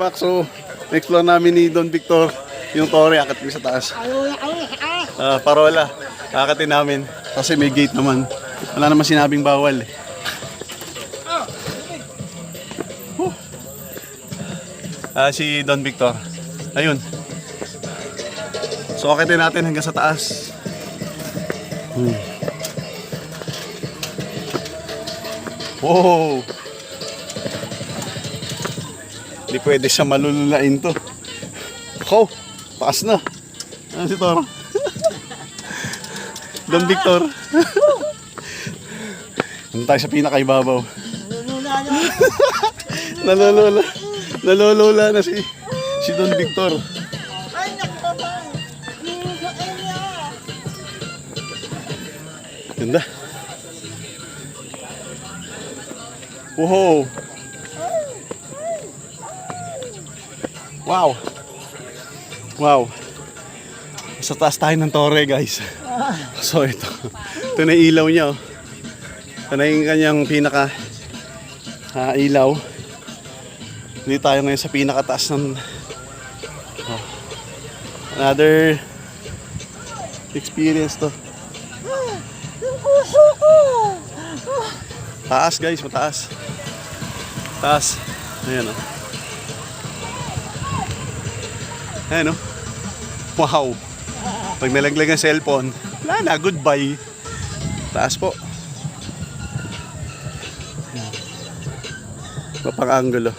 Back, so, explore namin ni Don Victor yung tore, akit kami sa taas. Ah, parola, akatin namin. Kasi may gate naman. Wala naman sinabing bawal eh. Huh. Ah, si Don Victor. Ayun. So, akitin natin hanggang sa taas. Hmm. Wow! Hindi pwede siya malululain to. Ako, taas na. Ano si Toro? Don Victor. Ano tayo sa pinakaibabaw? Nalolola. Nalolola na si si Don Victor. Ganda. Wow. Wow. Wow. Sa taas tayo ng tore, guys. So, ito. Ito na ilaw niya, oh. Ito na yung kanyang pinaka ah, ilaw. Hindi tayo ngayon sa pinakataas ng oh. another experience to. Taas guys, mataas. Taas. Ayan o. Ayan o. Wow. Pag nalaglag ang cellphone, wala na, goodbye. Taas po. Ayan. Mapang angulo.